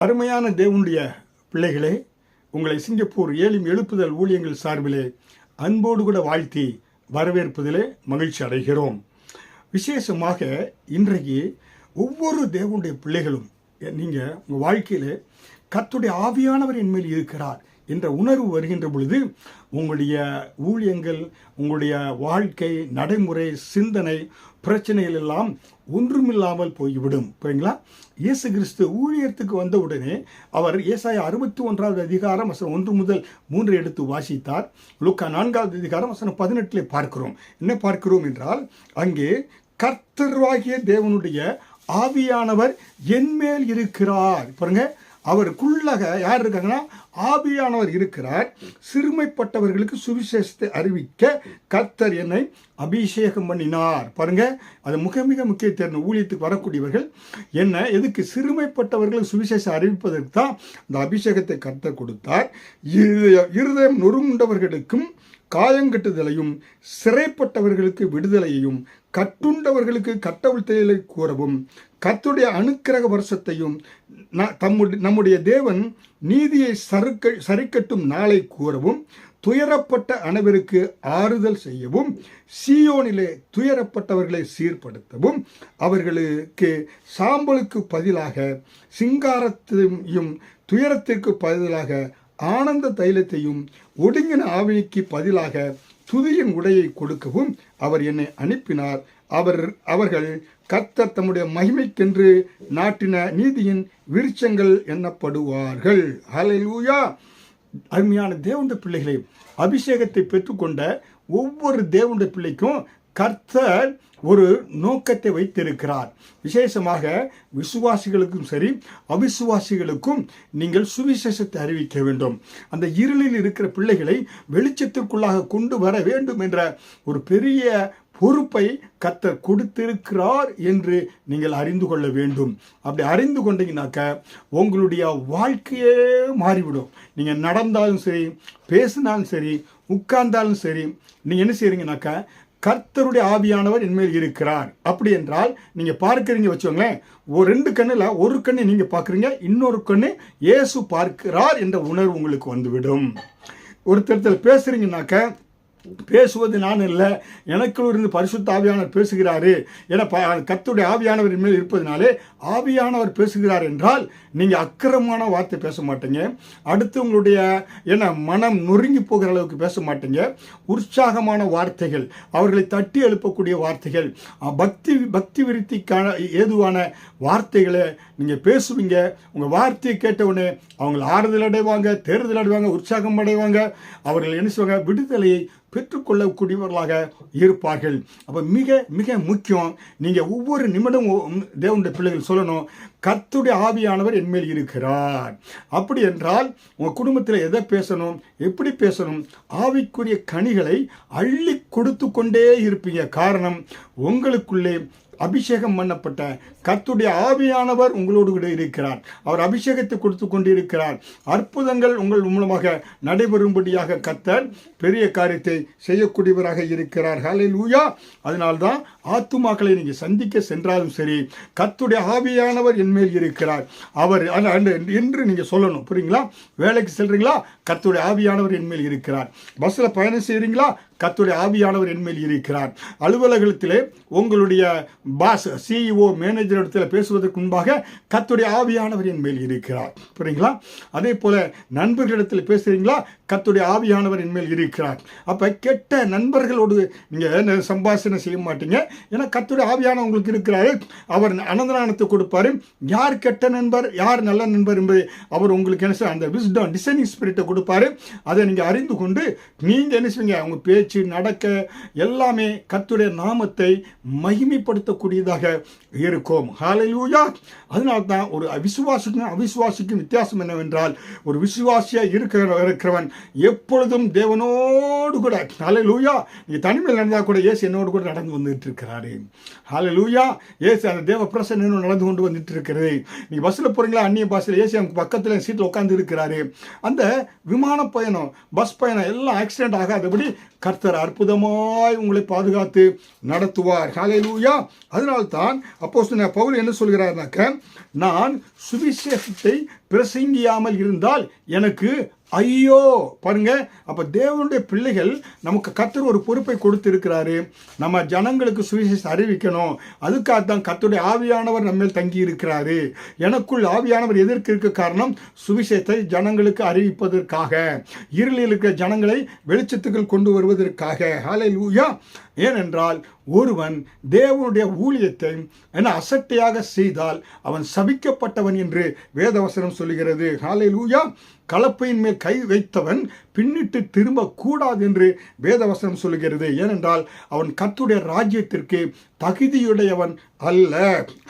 அருமையான தேவனுடைய பிள்ளைகளே உங்களை சிங்கப்பூர் ஏழும் எழுப்புதல் ஊழியங்கள் சார்பிலே அன்போடு கூட வாழ்த்தி வரவேற்பதிலே மகிழ்ச்சி அடைகிறோம். விசேஷமாக இன்றைக்கு ஒவ்வொரு தேவனுடைய பிள்ளைகளும் நீங்கள் உங்கள் வாழ்க்கையில் கத்துடைய ஆவியானவர் என் மேல் இருக்கிறார் என்ற உணர்வு வருகின்ற பொழுது உங்களுடைய ஊழியங்கள் உங்களுடைய வாழ்க்கை நடைமுறை சிந்தனை பிரச்சனைகள் எல்லாம் ஒன்றுமில்லாமல் போய்விடும். புரியுங்களா இயேசு கிறிஸ்து ஊழியத்துக்கு வந்த உடனே அவர் ஏசாய அறுபத்தி ஒன்றாவது அதிகாரம் வசனம் ஒன்று முதல் மூன்று எடுத்து வாசித்தார். லுக்கா நான்காவது அதிகாரம் வசனம் பதினெட்டிலே பார்க்கிறோம். என்ன பார்க்கிறோம் என்றால் அங்கே கர்த்தர்வாகிய தேவனுடைய ஆவியானவர் என்மேல் இருக்கிறார். பாருங்கள் அவருக்குள்ளாக யார் இருக்காங்கன்னா ஆவியானவர் இருக்கிறார். சிறுமைப்பட்டவர்களுக்கு சுவிசேஷத்தை அறிவிக்க கர்த்தர் என்னை அபிஷேகம் பண்ணினார். பாருங்க அது மிக மிக முக்கிய தேர்ந்த ஊழியத்துக்கு வரக்கூடியவர்கள் என்ன எதுக்கு? சிறுமைப்பட்டவர்கள் சுவிசேஷம் அறிவிப்பதற்கு தான் அந்த அபிஷேகத்தை கர்த்தர் கொடுத்தார். இருதய- இருதயம் நொறுங்குண்டவர்களுக்கும் காயங்கட்டுதலையும் சிறைப்பட்டவர்களுக்கு விடுதலையையும் கட்டுண்டவர்களுக்கு கட்டவிழ்த்தலை கூறவும் கத்துடைய அனுக்கிரக வருஷத்தையும் ந- தம்முடைய நம்முடைய தேவன் நீதியை சறுக்க சரிக்கட்டும் நாளை கூறவும் துயரப்பட்ட அனைவருக்கு ஆறுதல் செய்யவும் சீயோனிலே துயரப்பட்டவர்களை சீர்படுத்தவும் அவர்களுக்கு சாம்பலுக்கு பதிலாக சிங்காரத்தையும் துயரத்திற்கு பதிலாக ஆனந்த தைலத்தையும் ஒடுங்கின ஆவிக்கு பதிலாக துதியின் உடையை கொடுக்கவும் அவர் என்னை அனுப்பினார். அவர் அவர்கள் கர்த்தர் தம்முடைய மகிமைக்கென்று நாட்டின நீதியின் விருட்சங்கள் எண்ணப்படுவார்கள் ஹalleluya அருமையான தேவண்ட பிள்ளைகளை அபிஷேகத்தை பெற்றுக்கொண்ட ஒவ்வொரு தேவண்ட பிள்ளைக்கும் கர்த்தர் ஒரு நோக்கத்தை வைத்திருக்கிறார். விசேஷமாக விசுவாசிகளுக்கும் சரி அவிசுவாசிகளுக்கும் நீங்கள் சுவிசேஷத்தை அறிவிக்க வேண்டும். அந்த இருளில் இருக்கிற பிள்ளைகளை வெளிச்சத்திற்குள்ளாக கொண்டு வர வேண்டும் என்ற ஒரு பெரிய பொறுப்பை கத்தர் கொடுத்திருக்கிறார் என்று நீங்கள் அறிந்து கொள்ள வேண்டும். அப்படி அறிந்து கொண்டீங்கனாக்க உங்களுடைய வாழ்க்கையே மாறிவிடும். நீங்கள் நடந்தாலும் சரி பேசினாலும் சரி உட்கார்ந்தாலும் சரி நீங்கள் என்ன செய்கிறீங்கனாக்கா கர்த்தருடைய ஆவியானவர் இனிமேல் இருக்கிறார். அப்படி என்றால் நீங்கள் பார்க்குறீங்க வச்சுக்கோங்களேன் ஒரு ரெண்டு கண்ணில் ஒரு கண்ணை நீங்கள் பார்க்குறீங்க இன்னொரு கண்ணு இயேசு பார்க்கிறார் என்ற உணர்வு உங்களுக்கு வந்துவிடும். ஒருத்தர் பேசுகிறீங்கனாக்க பேசுவது நான் இல்லை எனக்குள் இருந்து பரிசுத்த ஆவியானவர் பேசுகிறாரு. என ப ஆவியானவர் மேல் இருப்பதனாலே ஆவியானவர் பேசுகிறார் என்றால் நீங்கள் அக்கிரமான வார்த்தை பேச மாட்டீங்க. அடுத்து உங்களுடைய என்ன மனம் நொறுங்கி போகிற அளவுக்கு பேச மாட்டீங்க. உற்சாகமான வார்த்தைகள் அவர்களை தட்டி எழுப்பக்கூடிய வார்த்தைகள் பக்தி பக்தி விருத்திக்கான ஏதுவான வார்த்தைகளை நீங்கள் பேசுவீங்க. உங்கள் வார்த்தையை கேட்டவுடனே அவங்களை ஆறுதல் அடைவாங்க தேர்தல் அடைவாங்க உற்சாகம் அடைவாங்க. அவர்கள் என்ன செய்வாங்க விடுதலையை பெற்றுக்கொள்ளக்கூடியவர்களாக இருப்பார்கள். அப்போ மிக மிக முக்கியம் நீங்கள் ஒவ்வொரு நிமிடமும் தேவனுடைய பிள்ளைகள் சொல்லணும் கத்துடைய ஆவியானவர் என்மேல் இருக்கிறார். அப்படி என்றால் உங்கள் குடும்பத்தில் எதை பேசணும் எப்படி பேசணும்? ஆவிக்குரிய கனிகளை அள்ளி கொடுத்து கொண்டே இருப்பீங்க. காரணம் உங்களுக்குள்ளே அபிஷேகம் பண்ணப்பட்ட கத்துடைய ஆவியானவர் உங்களோடு கூட இருக்கிறார். அவர் அபிஷேகத்தை கொடுத்து கொண்டிருக்கிறார். அற்புதங்கள் உங்கள் மூலமாக நடைபெறும்படியாக கத்தர் பெரிய காரியத்தை செய்யக்கூடியவராக இருக்கிறார். ஹalleluya லூயா அதனால்தான் ஆத்துமாக்களை நீங்கள் சந்திக்க சென்றாலும் சரி கத்துடைய ஆவியானவர் என்மேல் இருக்கிறார். அவர் என்று நீங்கள் சொல்லணும். புரியுங்களா? வேலைக்கு செல்றீங்களா? கத்துடைய ஆவியானவர் என்மேல் இருக்கிறார். பஸ்ஸில் பயணம் செய்கிறீங்களா கத்துடைய ஆவியானவர் என்மேல் இருக்கிறார். அலுவலகத்திலே உங்களுடைய பாஸ் சிஇஓ மேனேஜர் இடத்துல பேசுவதற்கு முன்பாக கத்துடைய ஆவியானவர் என் மேல் இருக்கிறார். புரியுங்களா அதே போல் நண்பர்களிடத்தில் பேசுகிறீங்களா கத்துடைய ஆவியானவர் என்மேல் இருக்கிறார். அப்போ கெட்ட நண்பர்களோடு நீங்கள் சம்பாஷணை செய்ய மாட்டீங்க. ஏன்னா கத்துடைய ஆவியான உங்களுக்கு இருக்கிறாரு. அவர் அனந்தரானத்தை கொடுப்பாரு. யார் கெட்ட நண்பர் யார் நல்ல நண்பர் என்பதை அவர் உங்களுக்கு என்ன அந்த விஸ்டம் டிசைனிங் ஸ்பிரிட்டை கொடுப்பாரு. அதை நீங்க அறிந்து கொண்டு நீங்க என்ன செய்வீங்க? அவங்க பேச்சு நடக்க எல்லாமே கத்துடைய நாமத்தை மகிமைப்படுத்தக்கூடியதாக இருக்கும். ஹாலையூயா அதனால தான் ஒரு விசுவாசிக்கும் அவிசுவாசிக்கும் வித்தியாசம் என்னவென்றால் ஒரு விசுவாசியா இருக்கிற இருக்கிறவன் எப்பொழுதும் தேவனோடு கூட ஹாலையூயா நீங்கள் தனிமையில் நடந்தா கூட இயேசு என்னோடு கூட நடந்து வந்துட்டு இருக்கிறாரு ஹாலையூயா இயேசு அந்த தேவ பிரசன்னம் நடந்து கொண்டு வந்துட்டு இருக்கிறது நீங்கள் பஸ்ஸில் போறீங்களா? அந்நிய பாஷையில் ஏசி அவங்க பக்கத்துல சீட்டில் உட்காந்து இருக்கிறாரு. அந்த விமான பயணம் பஸ் பயணம் எல்லாம் ஆக்சிடென்ட் ஆகாதபடி கர்த்தர் அற்புதமாய் உங்களை பாதுகாத்து நடத்துவார். ஹalleluya அதனால்தான் அப்போஸ்தலனாகிய பவுல் என்ன சொல்கிறார்னாக்க நான் சுவிசேஷத்தை பிரசங்கியாமல் இருந்தால் எனக்கு ஐயோ பாருங்க. அப்போ தேவனுடைய பிள்ளைகள் நமக்கு கத்தர் ஒரு பொறுப்பை கொடுத்துருக்கிறாரு. நம்ம ஜனங்களுக்கு சுவிசேஷம் அறிவிக்கணும். அதுக்காக தான் கத்தருடைய ஆவியானவர் நம்மேல் தங்கி இருக்கிறாரு எனக்குள் ஆவியானவர் எதற்கு இருக்க காரணம்? சுவிசேஷத்தை ஜனங்களுக்கு அறிவிப்பதற்காக. இருளில் இருக்கிற ஜனங்களை வெளிச்சத்துக்குள் கொண்டு வருவதற்காக. ஹாலை லூயா ஏனென்றால் ஒருவன் தேவனுடைய ஊழியத்தை என அசட்டையாக செய்தால் அவன் சபிக்கப்பட்டவன் என்று வேதவசனம் சொல்லுகிறது. ஹாலை லூயா கலப்பையின் மேல் கை வைத்தவன் பின்னிட்டு திரும்ப கூடாது என்று வேதவசனம் சொல்லுகிறது. ஏனென்றால் அவன் கத்துடைய ராஜ்யத்திற்கு தகுதியுடையவன் அல்ல.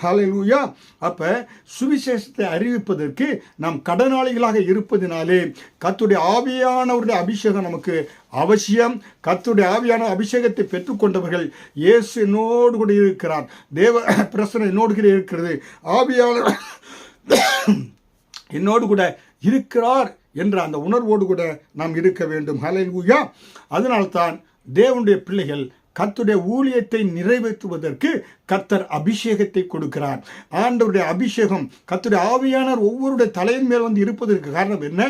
ஹலலூயா அப்ப சுவிசேஷத்தை அறிவிப்பதற்கு நாம் கடனாளிகளாக இருப்பதினாலே கத்துடைய ஆவியானவருடைய அபிஷேகம் நமக்கு அவசியம். கத்துடைய ஆவியான அபிஷேகத்தை பெற்றுக்கொண்டவர்கள் இயேசு என்னோடு கூட இருக்கிறார். தேவ பிரசனை என்னோடு கூட இருக்கிறது. ஆவியான என்னோடு கூட இருக்கிறார் என்ற அந்த உணர்வோடு கூட நாம் இருக்க வேண்டும். ஹalleluya அதனால்தான் தேவனுடைய பிள்ளைகள் கர்த்தருடைய ஊழியத்தை நிறைவேற்றுவதற்கு கர்த்தர் அபிஷேகத்தை கொடுக்கிறார். ஆண்டவருடைய அபிஷேகம் கத்துடைய ஆவியானவர் ஒவ்வொருடைய தலையின் மேல் வந்து இருப்பதற்கு காரணம் என்ன?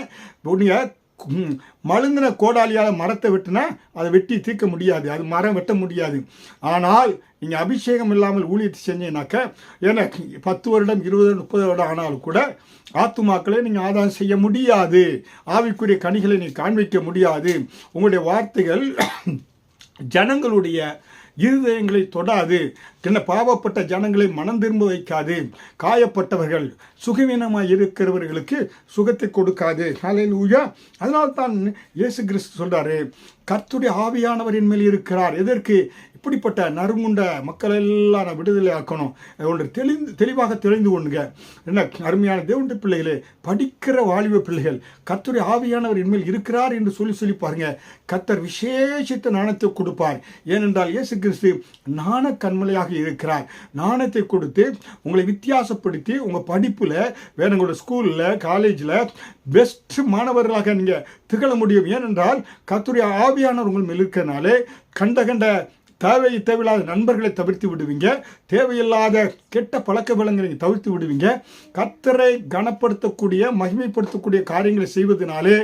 மழுங்கின கோடாலியால் மரத்தை வெட்டினா அதை வெட்டி தீர்க்க முடியாது. அது மரம் வெட்ட முடியாது. ஆனால் நீங்கள் அபிஷேகம் இல்லாமல் ஊழியத்தை செஞ்சீங்கனாக்க ஏன்னா பத்து வருடம் இருபது முப்பது வருடம் ஆனாலும் கூட ஆத்துமாக்களை நீங்கள் ஆதாயம் செய்ய முடியாது. ஆவிக்குரிய கனிகளை நீங்கள் காண்பிக்க முடியாது. உங்களுடைய வார்த்தைகள் ஜனங்களுடைய இருதயங்களை தொடாது. என்ன பாவப்பட்ட ஜனங்களை மனம் திரும்ப வைக்காது. காயப்பட்டவர்கள் சுகவீனமாக இருக்கிறவர்களுக்கு சுகத்தை கொடுக்காது. காலையில் ஊயா அதனால் தான் இயேசு கிறிஸ்து சொல்கிறாரு கர்த்துடைய ஆவியானவரின் மேல் இருக்கிறார். எதற்கு? இப்படிப்பட்ட நறுமுண்ட மக்கள் எல்லாம் நான் விடுதலை ஆக்கணும். ஒன்று தெளிந்து தெளிவாக தெளிந்து கொண்டுங்க என்ன அருமையான தேவண்டு பிள்ளைகளே படிக்கிற வாலிப பிள்ளைகள் கத்துரை ஆவியானவர் இனிமேல் இருக்கிறார் என்று சொல்லி சொல்லி பாருங்க. கத்தர் விசேஷித்த நாணத்தை கொடுப்பார். ஏனென்றால் இயேசு கிறிஸ்து நாண கண்மலையாக இருக்கிறார். நாணத்தை கொடுத்து உங்களை வித்தியாசப்படுத்தி உங்கள் படிப்பில் வேற உங்களோட ஸ்கூலில் காலேஜில் பெஸ்ட் மாணவர்களாக நீங்கள் திகழ முடியும். ஏனென்றால் கத்துரை ஆவியானவர் உங்கள் மேல் இருக்கிறனாலே கண்ட கண்ட தேவை தேவையில்லாத நண்பர்களை தவிர்த்து விடுவீங்க. தேவையில்லாத கெட்ட பழக்க வழங்களை தவிர்த்து விடுவீங்க. கர்த்தரை கனப்படுத்தக்கூடிய மகிமைப்படுத்தக்கூடிய காரியங்களை செய்வதனாலே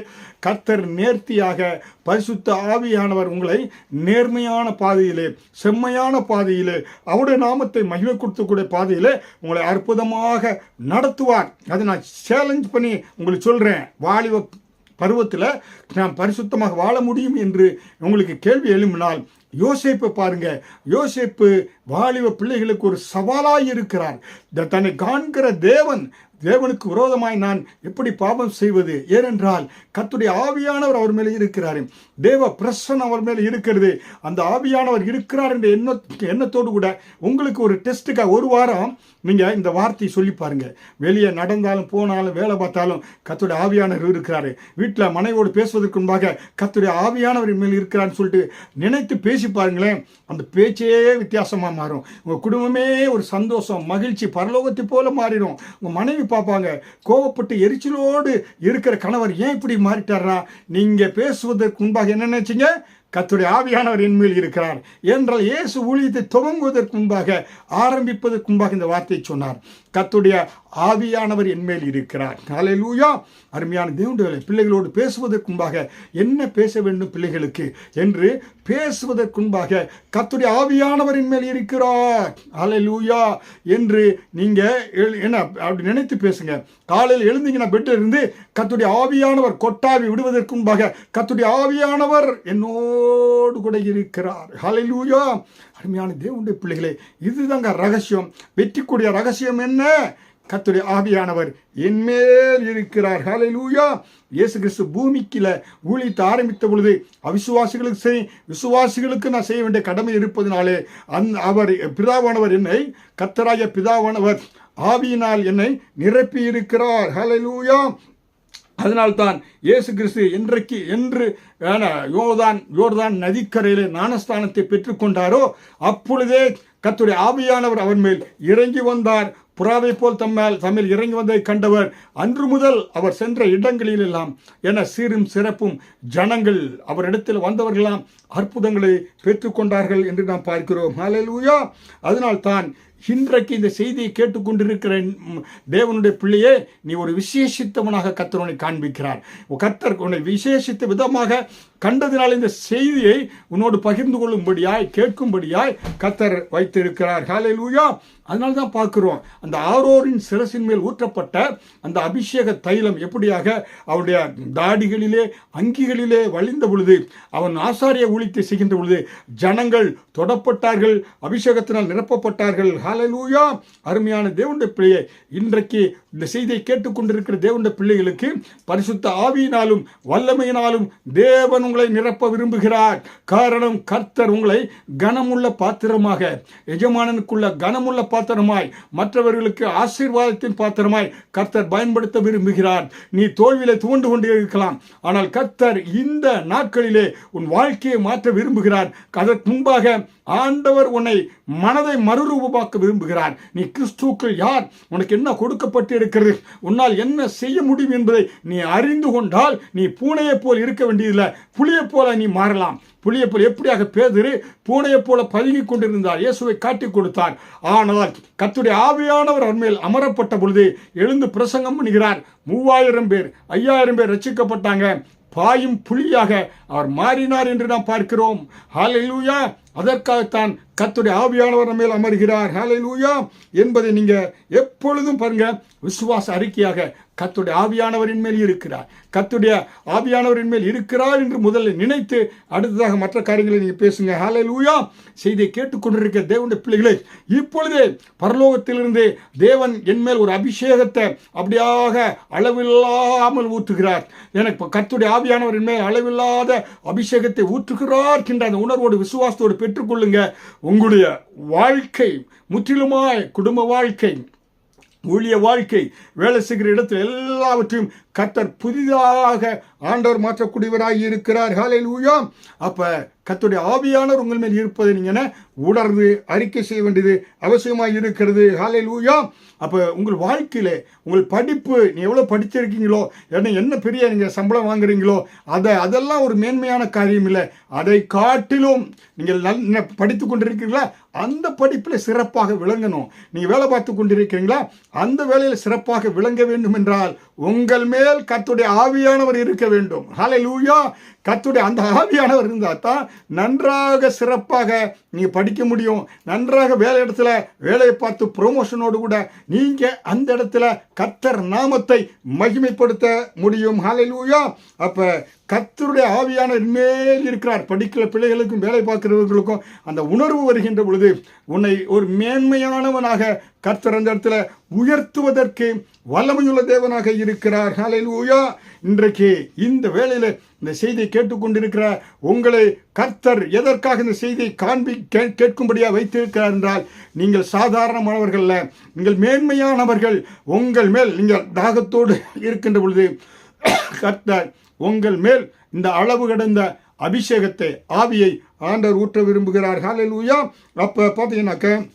கத்தர் நேர்த்தியாக பரிசுத்த ஆவியானவர் உங்களை நேர்மையான பாதையிலே செம்மையான பாதையிலே அவருடைய நாமத்தை மகிமை கொடுத்தக்கூடிய பாதையிலே உங்களை அற்புதமாக நடத்துவார். அதை நான் சேலஞ்ச் பண்ணி உங்களுக்கு சொல்கிறேன் வாலிப பருவத்தில் நாம் பரிசுத்தமாக வாழ முடியும் என்று உங்களுக்கு கேள்வி எழும்பினால் யோசிப்பை பாருங்க. யோசிப்பு வாலிப பிள்ளைகளுக்கு ஒரு சவாலாக இருக்கிறார். தன்னை காண்கிற தேவன் தேவனுக்கு விரோதமாய் நான் எப்படி பாவம் செய்வது? ஏனென்றால் கத்துடைய ஆவியானவர் அவர் மேலே இருக்கிறார். தேவ பிரசன் அவர் மேலே இருக்கிறது. அந்த ஆவியானவர் இருக்கிறார் என்ற எண்ண எண்ணத்தோடு கூட உங்களுக்கு ஒரு டெஸ்ட்டுக்காக ஒரு வாரம் நீங்கள் இந்த வார்த்தையை சொல்லி பாருங்கள் வெளியே நடந்தாலும் போனாலும் வேலை பார்த்தாலும் கத்துடைய ஆவியானவர் இருக்கிறாரு. வீட்டில் மனைவோடு பேசுவதற்கு முன்பாக கத்துடைய ஆவியானவர் மேல் இருக்கிறான்னு சொல்லிட்டு நினைத்து பேசி பாருங்களேன். அந்த பேச்சே வித்தியாசமாக மாறும். உங்கள் குடும்பமே ஒரு சந்தோஷம் மகிழ்ச்சி பரலோகத்தை போல மாறிடும். உங்கள் மனைவி பார்ப்பாங்க. கோவப்பட்டு எரிச்சலோடு இருக்கிற கணவர் ஏன் இப்படி மாறிட்டாரா? நீங்கள் பேசுவதற்கு முன்பாக என்ன நினைச்சீங்க? கத்துடைய ஆவியானவர் என் மேல் இருக்கிறார். என்றால் இயேசு ஊழியத்தை துவங்குவதற்கு முன்பாக ஆரம்பிப்பதற்கு முன்பாக இந்த வார்த்தையை சொன்னார். கத்துடைய ஆவியானவர் என்மேல் இருக்கிறார். ஹalleluya அருமையான தேவனுடைய பிள்ளைகளோடு பேசுவதற்கும்பாக என்ன பேச வேண்டும் பிள்ளைகளுக்கு என்று பேசுவதற்கும்பாக கத்துடைய ஆவியானவரின் மேல் இருக்கிறார். ஹalleluya என்று நீங்கள் எழு- என்ன அப்படி நினைத்து பேசுங்க. காலையில் எழுந்தீங்கன்னா பெட்டில் இருந்து கத்துடைய ஆவியானவர் கொட்டாவி விடுவதற்கும்பாக கத்துடைய ஆவியானவர் என்னோடு கூட இருக்கிறார். ஹalleluya அருமையான தேவனுடைய பிள்ளைகளே இதுதாங்க ரகசியம். வெற்றிக்கூடிய ரகசியம் என்ன? கத்துடைய ஆவியானவர் என்மேல் இருக்கிறார். ஹalleluya. இயேசு கிறிஸ்து பூமிக்கில ஊழித்து ஆரம்பித்த பொழுது அவிசுவாசிகளுக்கு செய் விசுவாசிகளுக்கு நான் செய்ய வேண்டிய கடமை இருப்பதனாலே அந் அவர் பிதாவானவர் என்னை கத்தராய பிதாவானவர் ஆவியினால் என்னை நிரப்பி இருக்கிறார் ஹalleluya. அதனால்தான் இயேசு கிறிஸ்து இன்றைக்கு என்று யோதான் யோர்தான் யோர்தான் நதிக்கரையிலே ஞானஸ்தானத்தை பெற்றுக்கொண்டாரோ அப்பொழுதே கத்துடைய ஆவியானவர் அவர் மேல் இறங்கி வந்தார். புறாவை போல் தம்மால் தம்மில் இறங்கி வந்ததை கண்டவர். அன்று முதல் அவர் சென்ற இடங்களிலெல்லாம் என சீரும் சிறப்பும் ஜனங்கள் அவரிடத்தில் வந்தவர்களாம் அற்புதங்களை பெற்றுக்கொண்டார்கள் என்று நாம் பார்க்கிறோம். அதனால் தான் இன்றைக்கு இந்த செய்தியை கேட்டுக்கொண்டிருக்கிற தேவனுடைய பிள்ளையே நீ ஒரு விசேஷித்தவனாக கத்தர் உன்னை காண்பிக்கிறார். கத்தர் உன்னை விசேஷித்த விதமாக கண்டதினால் இந்த செய்தியை உன்னோடு பகிர்ந்து கொள்ளும்படியாய் கேட்கும்படியாய் கத்தர் வைத்திருக்கிறார். ஹalleluya அதனால தான் பார்க்குறோம் அந்த ஆரோரின் சிரசின் மேல் ஊற்றப்பட்ட அந்த அபிஷேக தைலம் எப்படியாக அவருடைய தாடிகளிலே அங்கிகளிலே வழிந்த பொழுது அவன் ஆசாரிய ஒழித்து செய்கின்ற பொழுது ஜனங்கள் தொடப்பட்டார்கள் அபிஷேகத்தினால் நிரப்பப்பட்டார்கள். ஹலலூயா அருமையான தேவனுடைய பிள்ளையை இன்றைக்கு இந்த செய்தியை கேட்டுக்கொண்டிருக்கிற தேவனுடைய பிள்ளைகளுக்கு பரிசுத்த ஆவியினாலும் வல்லமையினாலும் தேவன் உங்களை நிரப்ப விரும்புகிறார். காரணம் கர்த்தர் உங்களை கனமுள்ள பாத்திரமாக எஜமானனுக்குள்ள கனமுள்ள பாத்திரமாய் மற்றவர்களுக்கு ஆசீர்வாதத்தின் பாத்திரமாய் கர்த்தர் பயன்படுத்த விரும்புகிறார். நீ தோல்வியில துவண்டு கொண்டே இருக்கலாம். ஆனால் கர்த்தர் இந்த நாட்களிலே உன் வாழ்க்கையை மாற்ற விரும்புகிறார். அதற்கு முன்பாக ஆண்டவர் உன்னை மனதை மறுரூபமாக்க விரும்புகிறார். நீ கிறிஸ்துக்கள் யார்? உனக்கு என்ன கொடுக்கப்பட்டு இருக்கிறது உன்னால் என்ன செய்ய முடியும் என்பதை நீ அறிந்து கொண்டால் நீ பூனையைப் போல் இருக்க வேண்டியதில்லை. புலியைப் போல நீ மாறலாம். புளியைப் போல் எப்படியாக பேதிரு பூனையைப் போல பதுங்கி கொண்டிருந்தார். இயேசுவை காட்டிக் கொடுத்தார். ஆனால் கத்துடைய ஆவியானவர் அவர் மேல் அமரப்பட்ட பொழுது எழுந்து பிரசங்கம் பண்ணுகிறார். மூவாயிரம் பேர் ஐயாயிரம் பேர் ரசிக்கப்பட்டாங்க பாயும் புலியாக அவர் மாறினார் என்று நாம் பார்க்கிறோம். ஹalleluya! அதற்காகத்தான் கத்துடைய ஆவியானவர் மேல் அமர்கிறார். ஹalleluya என்பதை நீங்கள் எப்பொழுதும் பாருங்க. விசுவாச அறிக்கையாக கத்துடைய ஆவியானவரின் மேல் இருக்கிறார். கத்துடைய ஆவியானவரின் மேல் இருக்கிறார் என்று முதலில் நினைத்து அடுத்ததாக மற்ற காரியங்களை நீங்கள் பேசுங்க. ஹalleluya செய்தியை கேட்டுக்கொண்டிருக்க தேவனுடைய பிள்ளைகளே இப்பொழுதே பரலோகத்திலிருந்து தேவன் என் மேல் ஒரு அபிஷேகத்தை அப்படியாக அளவில்லாமல் ஊற்றுகிறார். எனக்கு கத்துடைய ஆவியானவரின் மேல் அளவில்லாத அபிஷேகத்தை ஊற்றுகிறார் என்ற அந்த உணர்வோடு விசுவாசத்தோடு பெற்றுக்கொள்ளுங்க. உங்களுடைய வாழ்க்கை முற்றிலுமாய் குடும்ப வாழ்க்கை ஊழிய வாழ்க்கை வேலை செய்கிற இடத்தில் எல்லாவற்றையும் கத்தர் புதிதாக ஆண்டவர் மாற்றக்கூடியவராக இருக்கிறார். ஹாலையில் ஊழியம் அப்போ கத்தருடைய ஆவியானவர் உங்கள் மேல் இருப்பதை நீங்கள் என்ன? உணர்ந்து அறிக்கை செய்ய வேண்டியது அவசியமாக இருக்கிறது. ஹாலையில் ஊழியம் அப்போ உங்கள் வாழ்க்கையில் உங்கள் படிப்பு நீ எவ்வளோ படிச்சிருக்கீங்களோ என்ன என்ன பெரிய நீங்கள் சம்பளம் வாங்குறீங்களோ அதை அதெல்லாம் ஒரு மேன்மையான காரியம் இல்லை. அதை காட்டிலும் நீங்கள் நல் படித்து கொண்டிருக்கீங்களா அந்த படிப்பில் சிறப்பாக விளங்கணும். நீங்கள் வேலை பார்த்து கொண்டிருக்கிறீங்களா? அந்த வேலையில் சிறப்பாக விளங்க வேண்டும் என்றால் உங்கள் மேல் கத்துடைய ஆவியானவர் இருக்க வேண்டும். ஹலை லூயா கத்துடைய அந்த ஆவியானவர் இருந்தால் தான் நன்றாக சிறப்பாக நீங்கள் படிக்க முடியும். நன்றாக வேலை இடத்துல வேலையை பார்த்து ப்ரொமோஷனோடு கூட நீங்கள் அந்த இடத்துல கத்தர் நாமத்தை மகிமைப்படுத்த முடியும். ஹalleluya அப்போ கர்த்தருடைய ஆவியான மேல் இருக்கிறார். படிக்கிற பிள்ளைகளுக்கும் வேலை பார்க்கிறவர்களுக்கும் அந்த உணர்வு வருகின்ற பொழுது உன்னை ஒரு மேன்மையானவனாக கர்த்தர் அந்த இடத்துல உயர்த்துவதற்கு வல்லமையுள்ள தேவனாக இருக்கிறார். ஹalleluya இன்றைக்கு இந்த வேளையில் இந்த செய்தியை கேட்டுக்கொண்டிருக்கிற உங்களை கர்த்தர் எதற்காக இந்த செய்தியை காண்பி கே- கேட்கும்படியாக வைத்திருக்கிறார் என்றால் நீங்கள் சாதாரணமானவர்கள் நீங்கள் மேன்மையானவர்கள். உங்கள் மேல் நீங்கள் தாகத்தோடு இருக்கின்ற பொழுது கர்த்தர் உங்கள் மேல் இந்த அளவு கடந்த அபிஷேகத்தை ஆவியை ஆண்டவர் ஊற்ற விரும்புகிறார். ஹalleluya அப்போ பார்த்தீங்கன்னாக்க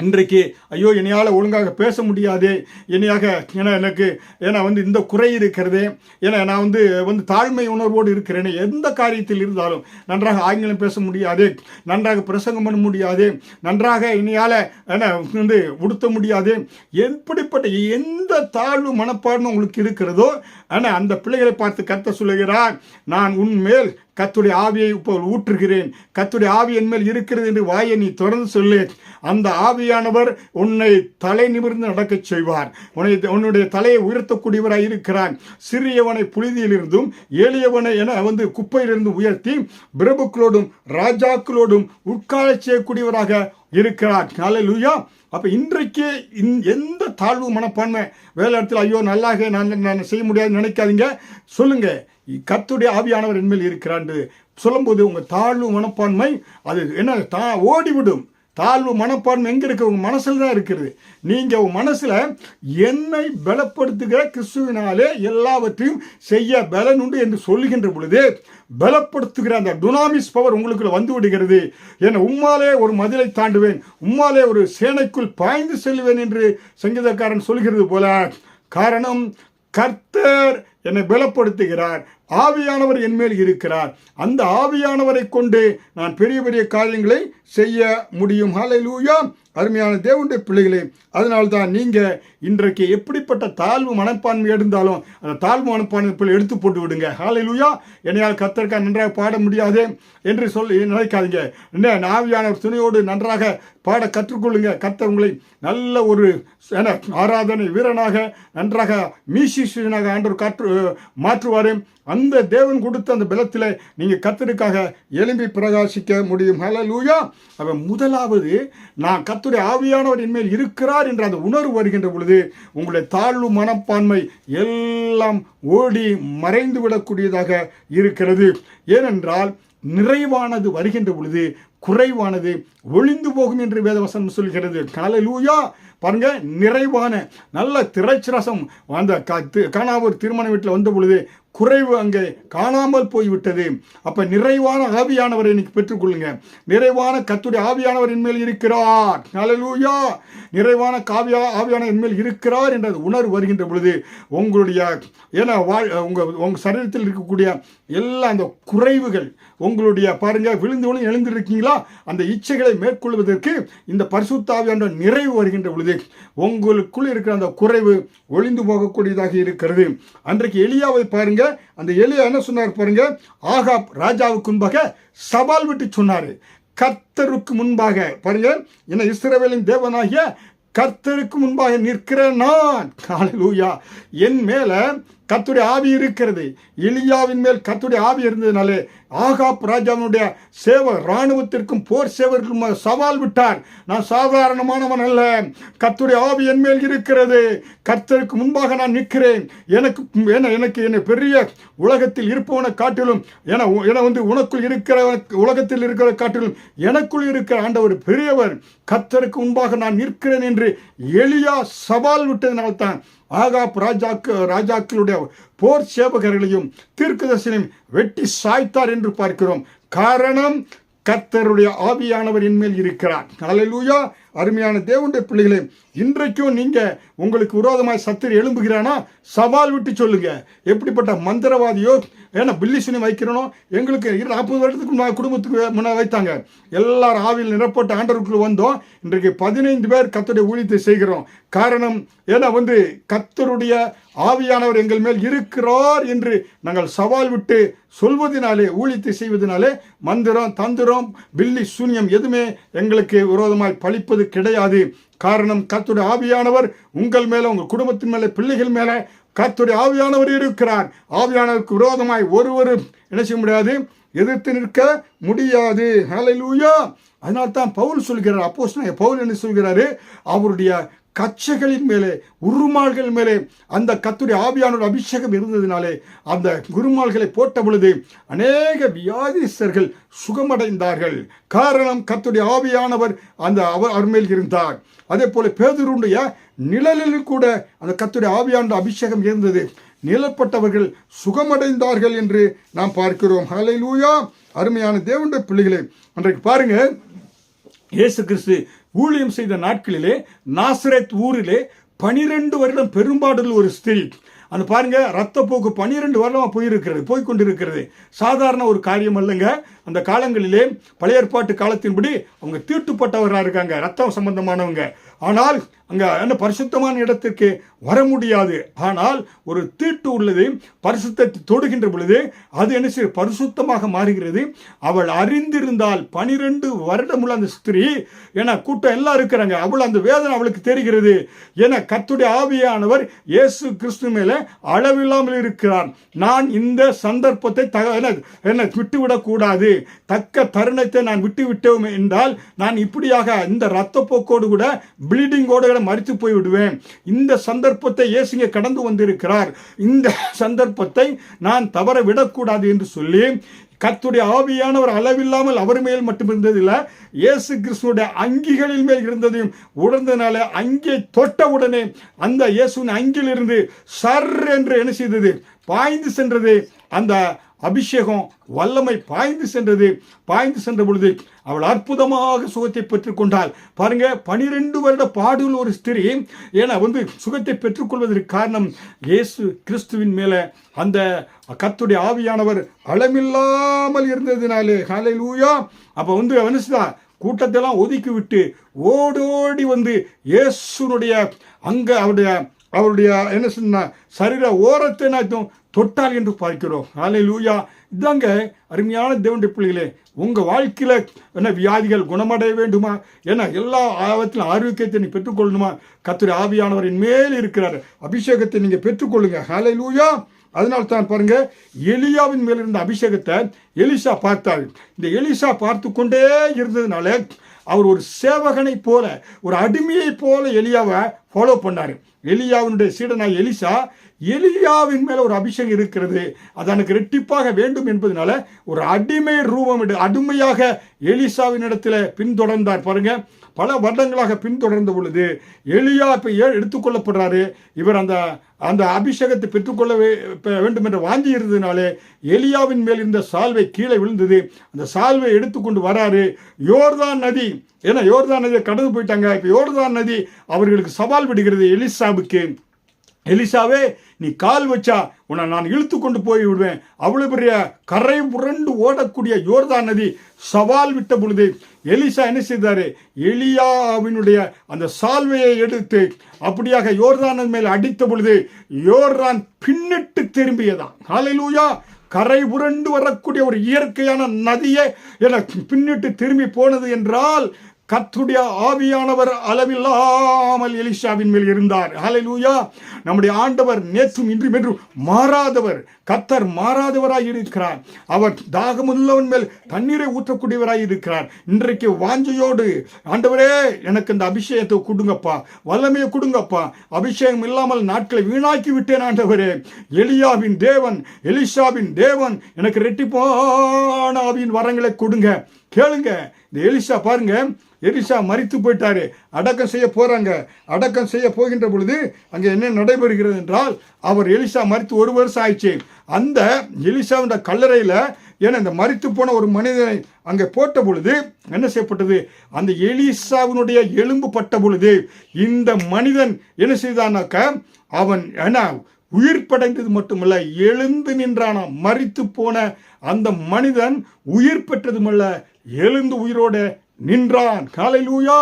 இன்றைக்கு ஐயோ என்னையால் ஒழுங்காக பேச முடியாது என்னையாக ஏன்னா எனக்கு ஏன்னா வந்து இந்த குறை இருக்கிறது ஏன்னா நான் வந்து வந்து தாழ்மை உணர்வோடு இருக்கிறேன் எந்த காரியத்தில் இருந்தாலும் நன்றாக ஆங்கிலம் பேச முடியாது நன்றாக பிரசங்கம் பண்ண முடியாது நன்றாக என்னையால் ஏன்னா வந்து உடுத்த முடியாது எப்படிப்பட்ட எந்த தாழ்வு மனப்பான்மை உங்களுக்கு இருக்கிறதோ ஆனால் அந்த பிள்ளைகளை பார்த்து கத்த சொல்லுகிறார் நான் உன்மேல் கத்துடைய ஆவியை இப்போ ஊற்றுகிறேன். கத்துடைய ஆவி என் மேல் இருக்கிறது என்று வாயை நீ தொடர்ந்து சொல்லு. அந்த ஆவியானவர் உன்னை தலை நிமிர்ந்து நடக்கச் செய்வார். உன்னை உன்னுடைய தலையை உயர்த்தக்கூடியவராய் இருக்கிறான். சிறியவனை புழுதியிலிருந்தும் எளியவனை என வந்து குப்பையிலிருந்து உயர்த்தி பிரபுக்களோடும் ராஜாக்களோடும் உட்கார செய்யக்கூடியவராக இருக்கிறார். காலை லூயா அப்போ இன்றைக்கு இந்- எந்த தாழ்வு மனப்பான்மை வேலை இடத்துல ஐயோ நல்லாக நான் நான் செய்ய முடியாதுன்னு நினைக்காதீங்க. சொல்லுங்கள் கத்துடைய ஆவியானவர் என்மேல் இருக்கிறான்னு சொல்லும்போது உங்கள் தாழ்வு மனப்பான்மை அது என்ன தா ஓடிவிடும். தாழ்வு மனப்பான்மை எங்கே இருக்கு? உங்கள் மனசில் தான் இருக்கிறது நீங்கள் உங்கள் மனசில் என்னை பலப்படுத்துகிற கிறிஸ்துவினாலே எல்லாவற்றையும் செய்ய பலன் உண்டு என்று சொல்லுகின்ற பொழுது பலப்படுத்துகிற அந்த டுனாமிஸ் பவர் உங்களுக்குள்ள வந்து விடுகிறது. என உம்மாலே ஒரு மதிலை தாண்டுவேன் உம்மாலே ஒரு சேனைக்குள் பாய்ந்து செல்வேன் என்று சங்கீதக்காரன் சொல்கிறது போல காரணம் கர்த்தர் என்னை பலப்படுத்துகிறார். ஆவியானவர் என் மேல் இருக்கிறார். அந்த ஆவியானவரை கொண்டு நான் பெரிய பெரிய காரியங்களை செய்ய முடியும். ஹalleluya அருமையான தேவனுடைய பிள்ளைகளே அதனால்தான் நீங்கள் இன்றைக்கு எப்படிப்பட்ட தாழ்வு மனப்பான்மை இருந்தாலும் அந்த தாழ்வு மனப்பான்மை எடுத்து போட்டு விடுங்க. ஹalleluya என்னையால் கத்தர்க்கா நன்றாக பாட முடியாது என்று சொல்லி நினைக்காதீங்க. என்ன ஆவியானவர் துணையோடு நன்றாக பாட கற்றுக்கொள்ளுங்க. கத்தர் உங்களை நல்ல ஒரு என ஆராதனை வீரனாக நன்றாக மீசிஷனாக ஆண்டவர் காற்று மாற்றுவார். அந்த தேவன் கொடுத்த அந்த பலத்தில் நீங்கள் கத்தருக்காக எலும்பி பிரகாசிக்க முடியும். ஹலலூயா அவன் முதலாவது நான் கத்துடைய ஆவியானவர் என்மேல் இருக்கிறார் என்ற அந்த உணர்வு வருகின்ற பொழுது உங்களுடைய தாழ்வு மனப்பான்மை எல்லாம் ஓடி மறைந்து விடக்கூடியதாக இருக்கிறது. ஏனென்றால் நிறைவானது வருகின்ற பொழுது குறைவானது ஒளிந்து போகும் என்று வேதவசனம் சொல்கிறது. காலலூயா பாருங்க நிறைவான நல்ல திரைச்சிரசம். அந்த க- திருமண வீட்டில் வந்த பொழுது குறைவு அங்கே காணாமல் போய்விட்டது. அப்போ நிறைவான ஆவியானவரை இன்னைக்கு பெற்றுக்கொள்ளுங்க. நிறைவான கத்துடைய ஆவியானவர் இன்மேல் இருக்கிறார். நலலூயா நிறைவான காவியா ஆவியான இன்மேல் இருக்கிறார் என்ற உணர்வு வருகின்ற பொழுது உங்களுடைய ஏன்னா வாழ் உங்கள் உங்கள் சரீரத்தில் இருக்கக்கூடிய எல்லா அந்த குறைவுகள் உங்களுடைய பாருங்க விழுந்து விழுந்து எழுந்திருக்கீங்களா? அந்த இச்சைகளை மேற்கொள்வதற்கு இந்த பரிசுத்தாவியான நிறைவு வருகின்ற பொழுது உங்களுக்குள் இருக்கிற அந்த குறைவு ஒளிந்து போகக்கூடியதாக இருக்கிறது. அன்றைக்கு எலியாவை பாருங்க. அந்த எலியா என்ன சொன்னார் பாருங்க? ஆகாப் ராஜாவுக்கு முன்பாக சவால் விட்டு சொன்னாரு. கர்த்தருக்கு முன்பாக. பாருங்க. என்ன இஸ்ரவேலின் தேவனாகிய கர்த்தருக்கு முன்பாக நிற்கிற நான். ஹalleluya. என் மேல கத்துடைய ஆவி இருக்கிறது. எலியாவின் மேல் கத்துடைய ஆவி இருந்ததுனாலே ஆகாப் ராஜாவினுடைய சேவ இராணுவத்திற்கும் போர் சேவருக்கும் சவால் விட்டார். நான் சாதாரணமானவன் அல்ல. கத்துடைய ஆவி என் மேல் இருக்கிறது. கர்த்தருக்கு முன்பாக நான் நிற்கிறேன். எனக்கு என எனக்கு என்னை பெரிய உலகத்தில் இருப்பவனை காட்டிலும் என என வந்து உனக்குள் இருக்கிற உலகத்தில் இருக்கிற காட்டிலும் எனக்குள் இருக்கிற ஆண்டவர் பெரியவர். கர்த்தருக்கு முன்பாக நான் நிற்கிறேன் என்று எளியா சவால் விட்டதனால்தான் ஆகாப் ராஜாக்கு ராஜாக்களுடைய போர் சேவகர்களையும் தீர்க்கதர்சனையும் வெட்டி சாய்த்தார் என்று பார்க்கிறோம். காரணம் கர்த்தருடைய ஆவியானவர் என்மேல் இருக்கிறார். ஹalleluya அருமையான தேவனுடைய பிள்ளைகளே இன்றைக்கும் நீங்கள் உங்களுக்கு விரோதமாய் சத்திரி எழும்புகிறானா? சவால் விட்டு சொல்லுங்கள் எப்படிப்பட்ட மந்திரவாதியோ ஏன்னா பில்லிசுனி வைக்கிறனோ எங்களுக்கு இரு- நாற்பது வருடத்துக்கு முன்னாடி குடும்பத்துக்கு முன்னாடி வைத்தாங்க. எல்லாரும் ஆவியில் நிரப்பட்ட ஆண்டவருக்குள் வந்தோம். இன்றைக்கு பதினைந்து பேர் கத்தருடைய ஊழியத்தை செய்கிறோம். காரணம் ஏன்னா வந்து கத்தருடைய ஆவியானவர் எங்கள் மேல் இருக்கிறார் என்று நாங்கள் சவால் விட்டு சொல்வதனாலே ஊழியத்தை செய்வதனாலே மந்திரம் தந்திரம் பில்லி சூன்யம் எதுவுமே எங்களுக்கு விரோதமாய் பழிப்பது கிடையாது. காரணம் கத்துடைய ஆவியானவர் உங்கள் மேல உங்கள் குடும்பத்தின் மேல பிள்ளைகள் மேல கத்துடைய ஆவியானவர் இருக்கிறார். ஆவியானவருக்கு விரோதமாய் ஒருவரும் என்ன செய்ய முடியாது? எதிர்த்து நிற்க முடியாது. ஹalleluya அதனால்தான் பவுல் சொல்கிறார் அப்போஸ் பவுல் என்ன சொல்கிறாரு? அவருடைய கச்சைகளின் மேலே உருமாள்கள் மேலே அந்த கத்துடைய ஆவியானோட அபிஷேகம் இருந்ததினாலே அந்த குருமாள்களை போட்ட பொழுது அநேக வியாதிஸ்தர்கள் சுகமடைந்தார்கள். காரணம் கத்துடைய ஆவியானவர் அந்த அவர் அவர் மேல் இருந்தார். அதே போல பேதருடைய நிழலில் கூட அந்த கத்துடைய ஆவியானோட அபிஷேகம் இருந்தது. நிழற்பட்டவர்கள் சுகமடைந்தார்கள் என்று நாம் பார்க்கிறோம். ஹalleluya! அருமையான தேவனுடைய பிள்ளைகளே அன்றைக்கு பாருங்கள் இயேசு கிறிஸ்து ஊழியம் செய்த நாட்களிலே நாசரத் ஊரிலே பனிரெண்டு வருடம் பெரும்பாடுள்ள ஒரு ஸ்திரீ. அந்த பாருங்க ரத்தப்போக்கு பனிரெண்டு வருடமாக போயிருக்கிறது போய் கொண்டிருக்கிறது சாதாரண ஒரு காரியம் அல்லங்க. அந்த காலங்களிலே பழைய ஏற்பாட்டு காலத்தின்படி அவங்க தீட்டுப்பட்டவர்களாக இருக்காங்க ரத்தம் சம்பந்தமானவங்க. ஆனால் அங்கே என்ன பரிசுத்தமான இடத்திற்கு வர முடியாது. ஆனால் ஒரு தீட்டு உள்ளது பரிசுத்தத்தை தொடுகின்ற பொழுது அது என்ன செய்ய பரிசுத்தமாக மாறுகிறது. அவள் அறிந்திருந்தால் பனிரெண்டு வருடமுள்ள அந்த ஸ்திரீ ஏன்னா கூட்டம் எல்லாம் இருக்கிறாங்க. அவள் அந்த வேதனை அவளுக்கு தெரிகிறது. என கத்துடைய ஆவியானவர் இயேசு கிறிஸ்து மேலே அளவில்லாமல் இருக்கிறார். நான் இந்த சந்தர்ப்பத்தை தக என்ன- விட்டுவிடக்கூடாது தக்க தருணத்தை நான் விட்டு விட்டோம் என்றால் நான் இப்படியாக இந்த இரத்தப்போக்கோடு கூட பிளீடிங்கோடு மறித்து போய் விடுவேன் இந்த சந்தர்ப்பத்தை இயேசுங்க கடந்து வந்திருக்கிறார். இந்த சந்தர்ப்பத்தை நான் தவற விடக்கூடாது என்று சொல்லி கத்துடைய ஆவியானவர் அளவில்லாமல் அவர் மேல் மட்டும் இருந்ததில்லை இயேசு கிறிஸ்துடைய அங்கிகளின் மேல் இருந்ததையும் உணர்ந்தனால அங்கே தொட்ட உடனே அந்த இயேசுவின் அங்கிலிருந்து சர் என்று என்ன செய்தது? பாய்ந்து சென்றது. அந்த அபிஷேகம் வல்லமை பாய்ந்து சென்றது. பாய்ந்து சென்ற பொழுது அவள் அற்புதமாக சுகத்தை பெற்றுக்கொண்டாள் பாருங்க பனிரெண்டு வருட பாடுள்ள ஒரு ஸ்திரீ ஏன்னா வந்து சுகத்தை பெற்றுக்கொள்வதற்கு காரணம் இயேசு கிறிஸ்துவின் மேலே. அந்த கத்துடைய ஆவியானவர் அளமில்லாமல் இருந்ததினாலே. காலை லூயா அப்போ வந்து அவனுசுதா கூட்டத்தெல்லாம் ஒதுக்கி விட்டு ஓடோடி வந்து இயேசுனுடைய அங்க அவருடைய அவருடைய என்ன சொன்ன சரீர ஓரத்தை நான் தொட்டார் என்று பார்க்கிறோம். ஆலை லூயா இதாங்க அருமையான தேவனுடைய பிள்ளைகளே உங்கள் வாழ்க்கையில் என்ன வியாதிகள் குணமடைய வேண்டுமா? ஏன்னா எல்லா ஆபத்திலும் ஆரோக்கியத்தை நீ பெற்றுக்கொள்ளணுமா? கத்திரி ஆவியானவரின் மேல் இருக்கிறார். அபிஷேகத்தை நீங்கள் பெற்றுக்கொள்ளுங்க. ஹாலை லூயா அதனால தான் பாருங்க எலியாவின் மேல் இருந்த அபிஷேகத்தை எலிசா பார்த்தாள். இந்த எலிசா பார்த்து கொண்டே இருந்ததுனால அவர் ஒரு சேவகனை போல ஒரு அடிமையை போல எலியாவை ஃபாலோ பண்ணார். எலியாவினுடைய சீடனாய் எலிசா எலியாவின் மேலே ஒரு அபிஷேகம் இருக்கிறது. அது எனக்கு ரெட்டிப்பாக வேண்டும் என்பதனால ஒரு அடிமை ரூபம் அடிமையாக எலிசாவின் இடத்துல பின்தொடர்ந்தார். பாருங்கள் பல வருடங்களாக பின்தொடர்ந்த பொழுது எலியா இப்போ எடுத்துக்கொள்ளப்படுறாரு. இவர் அந்த அந்த அபிஷேகத்தை பெற்றுக்கொள்ள வேண்டும் என்று வாங்கி இருந்ததுனாலே எலியாவின் மேல் இருந்த சால்வை கீழே விழுந்தது. அந்த சால்வை எடுத்துக்கொண்டு வராரு. யோர்தான் நதி ஏன்னா யோர்தான் நதியை கடந்து போயிட்டாங்க. இப்போ யோர்தான் நதி அவர்களுக்கு சவால் விடுகிறது எலிசாவுக்கு. எலிசாவே நீ கால் வச்சா உன்னை நான் இழுத்து கொண்டு போய் விடுவேன். அவ்வளோ பெரிய கரை புரண்டு ஓடக்கூடிய யோர்தான் நதி சவால் விட்ட பொழுது எலிசா என்ன செய்தார்? எலியாவினுடைய அந்த சால்வையை எடுத்து அப்படியாக யோர்தான் மேல் அடித்த பொழுது யோர்தான் பின்னிட்டு திரும்பியதான் ஹalleluya! கரை புரண்டு வரக்கூடிய ஒரு இயற்கையான நதியை என பின்னிட்டு திரும்பி போனது என்றால் கத்துடைய ஆவியானவர் அளவில்லாமல் எலிஷாவின் மேல் இருந்தார். ஹலலூயா நம்முடைய ஆண்டவர் நேற்றும் இன்றும் என்றும் மாறாதவர் கத்தர் மாறாதவராய் இருக்கிறார். அவர் தாகமுள்ளவன் மேல் தண்ணீரை ஊற்றக்கூடியவராய் இருக்கிறார். இன்றைக்கு வாஞ்சையோடு ஆண்டவரே எனக்கு இந்த அபிஷேகத்தை கொடுங்கப்பா வல்லமையை கொடுங்கப்பா. அபிஷேகம் இல்லாமல் நாட்களை வீணாக்கி விட்டேன் ஆண்டவரே. எலியாவின் தேவன் எலிஷாவின் தேவன் எனக்கு ரெட்டிப்பான ஆவியின் வரங்களை கொடுங்க. கேளுங்க. இந்த எலிஷா பாருங்க எலிசா மறித்து போயிட்டாரு. அடக்கம் செய்ய போறாங்க. அடக்கம் செய்ய போகின்ற பொழுது அங்கே என்ன நடைபெறுகிறது என்றால் அவர் எலிசா மறித்து ஒரு வருஷம் ஆயிடுச்சு. அந்த எலிசாவுடைய கல்லறையில் ஏன்னா இந்த மறித்து போன ஒரு மனிதனை அங்கே போட்ட பொழுது என்ன செய்யப்பட்டது? அந்த எலிசாவினுடைய எலும்பு பட்ட பொழுது இந்த மனிதன் என்ன செய்தானாக்க அவன் என்ன உயிர் படைந்தது மட்டுமல்ல எழுந்து நின்றானா மறித்து போன அந்த மனிதன் உயிர் பெற்றதுமல்ல எழுந்து உயிரோட நின்றான். காலையிலூயா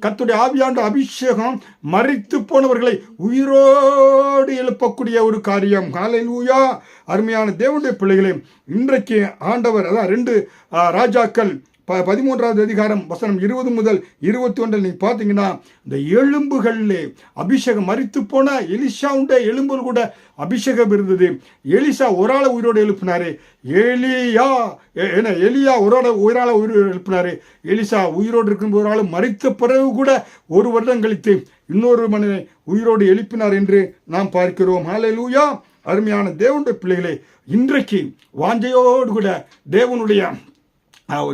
கத்துடைய ஆவியாண்டு அபிஷேகம் மறித்து போனவர்களை உயிரோடு எழுப்பக்கூடிய ஒரு காரியம். காலையிலூயா அருமையான தேவனுடைய பிள்ளைகளையும் இன்றைக்கு ஆண்டவர் அதான் ரெண்டு ராஜாக்கள் ப பதிமூன்றாவது அதிகாரம் வசனம் இருபது முதல் இருபத்தி ஒன்றில் நீங்கள் பார்த்தீங்கன்னா இந்த எலும்புகளில் அபிஷேகம் மறித்து போன எலிஷாவுடைய எலும்பு கூட அபிஷேகம் இருந்தது. எலிசா ஒரு ஆளை உயிரோடு எழுப்பினாரு. எலியா என்ன எலியா ஒரு உயிரால உயிராள எழுப்பினாரு. எலிசா உயிரோடு இருக்கும் ஒரு ஆள் மறித்த பிறகு கூட ஒரு வருடம் கழித்து இன்னொரு மனிதனை உயிரோடு எழுப்பினார் என்று நாம் பார்க்கிறோம். ஹாலே லூயா அருமையான தேவனுடைய பிள்ளைகளே இன்றைக்கு வாஞ்சையோடு கூட தேவனுடைய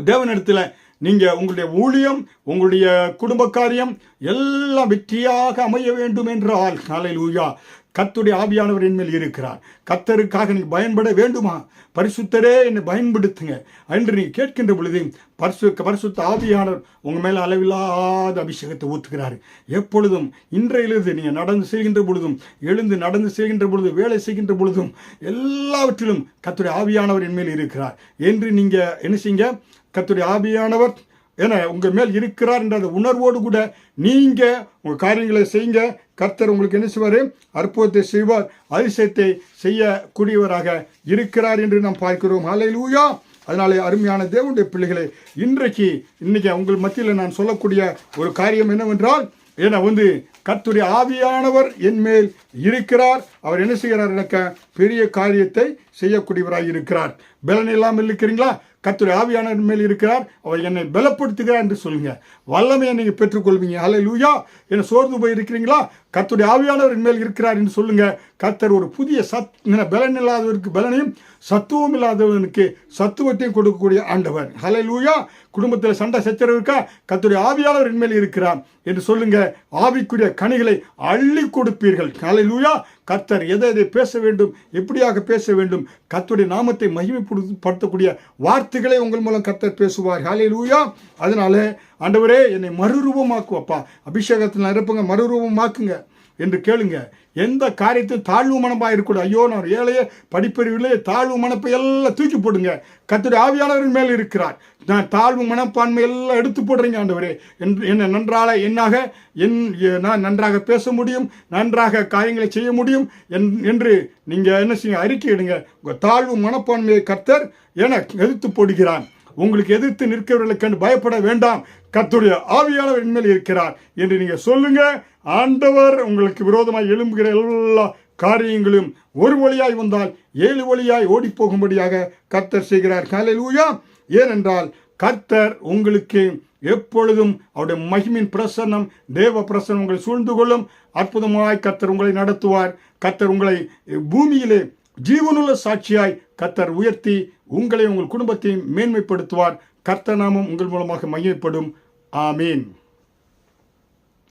தேவனிடத்தில் நீங்கள் உங்களுடைய ஊழியம் உங்களுடைய குடும்ப காரியம் எல்லாம் வெற்றியாக அமைய வேண்டும் என்றால் காலையில் ஊயா கத்துடைய ஆவியானவர் என்மேல் இருக்கிறார். கத்தருக்காக நீ பயன்பட வேண்டுமா? பரிசுத்தரே என்னை பயன்படுத்துங்க. என்று நீ கேட்கின்ற பொழுது பரிசு பரிசுத்த ஆவியானவர் உங்கள் மேலே அளவில்லாத அபிஷேகத்தை ஊற்றுகிறார். எப்பொழுதும் இன்றையிலிருந்து நீங்கள் நடந்து செய்கின்ற பொழுதும் எழுந்து நடந்து செய்கின்ற பொழுது வேலை செய்கின்ற பொழுதும் எல்லாவற்றிலும் கத்துடைய ஆவியானவர் என்மேல் இருக்கிறார். என்று நீங்கள் என்ன செய்யுங்க? கத்துடைய ஆவியானவர் ஏன்னா உங்கள் மேல் இருக்கிறார் என்ற அந்த உணர்வோடு கூட நீங்கள் உங்கள் காரியங்களை செய்யுங்க. கர்த்தர் உங்களுக்கு என்ன செய்வார்? அற்புதத்தை செய்வார். அதிசயத்தை செய்யக்கூடியவராக இருக்கிறார் என்று நாம் பார்க்கிறோம். அலை லூயா அதனாலே அருமையான தேவனுடைய பிள்ளைகளை இன்றைக்கு இன்னைக்கு உங்கள் மத்தியில் நான் சொல்லக்கூடிய ஒரு காரியம் என்னவென்றால் ஏன்னா வந்து கத்துடைய ஆவியானவர் என் மேல் இருக்கிறார். அவர் என்ன செய்கிறார்? எனக்கு பெரிய காரியத்தை செய்யக்கூடியவராக இருக்கிறார். பலன் இல்லாமல் இருக்கிறீங்களா? கத்துரை ஆவியானவர் மேல் இருக்கிறார். அவர் என்னை பலப்படுத்துகிறார் என்று சொல்லுங்க. வல்லமையை நீங்கள் பெற்றுக்கொள்வீங்க. ஹலை லூயா என்ன சோர்ந்து போய் இருக்கிறீங்களா கத்துடைய ஆவியானவர் மேல் இருக்கிறார் என்று சொல்லுங்க. கத்தர் ஒரு புதிய சத் பலன் இல்லாதவருக்கு பலனையும் சத்துவம் இல்லாதவனுக்கு சத்துவத்தையும் கொடுக்கக்கூடிய ஆண்டவர். ஹலை லூயா குடும்பத்தில் சண்டை சச்சரவு இருக்கா? கத்துடைய ஆவியானவர் மேல் இருக்கிறார் என்று சொல்லுங்க. ஆவிக்குரிய கனிகளை அள்ளி கொடுப்பீர்கள். ஹலை லூயா கர்த்தர் எதை எதை பேச வேண்டும்? எப்படியாக பேச வேண்டும்? கத்துடைய நாமத்தை மகிமைப்படுத்தக்கூடிய வார்த்தைகளை உங்கள் மூலம் கர்த்தர் பேசுவார். ஹாலே லூயா அதனால ஆண்டவரே என்னை மறுரூபமாக்குவப்பா அபிஷேகத்தில் நிரப்புங்க மறுரூபமாக்குங்க என்று கேளுங்க. எந்த காரியத்தையும் தாழ்வு மனப்பாக இருக்கக்கூடாது. ஐயோ நான் ஒரு ஏழையே படிப்பறிவிலே தாழ்வு மனப்பை எல்லாம் தூக்கி போடுங்க. கத்துடைய ஆவியாளர்கள் மேல் இருக்கிறார். நான் தாழ்வு மனப்பான்மை எல்லாம் எடுத்து போடுறீங்க ஆண்டவரே. என்று என்ன நன்றாக என்னாக என் நான் நன்றாக பேச முடியும் நன்றாக காரியங்களை செய்ய முடியும் என்று நீங்கள் என்ன செய்ய அறிக்கையிடுங்க உங்கள் தாழ்வு மனப்பான்மையை கர்த்தர் என எதிர்த்து போடுகிறான் உங்களுக்கு எதிர்த்து நிற்கிறவர்களுக்கு பயப்பட வேண்டாம். கத்துடைய ஆவியானவர் மேல் இருக்கிறார் என்று நீங்கள் சொல்லுங்க. ஆண்டவர் உங்களுக்கு விரோதமாய் எழும்புகிற எல்லா காரியங்களும் ஒரு வழியாய் வந்தால் ஏழு வழியாய் ஓடி போகும்படியாக கர்த்தர் செய்கிறார். காலையிலூயா ஏனென்றால் கர்த்தர் உங்களுக்கு எப்பொழுதும் அவருடைய மகிமின் பிரசன்னம் தேவ பிரசன்னம் உங்களை சூழ்ந்து கொள்ளும். அற்புதமாய் கர்த்தர் உங்களை நடத்துவார். கர்த்தர் உங்களை பூமியிலே ஜீவனுள்ள சாட்சியாய் கர்த்தர் உயர்த்தி உங்களை உங்கள் குடும்பத்தையும் மேன்மைப்படுத்துவார். கர்த்தர் நாமம் உங்கள் மூலமாக மையப்படும் ஆமீன்.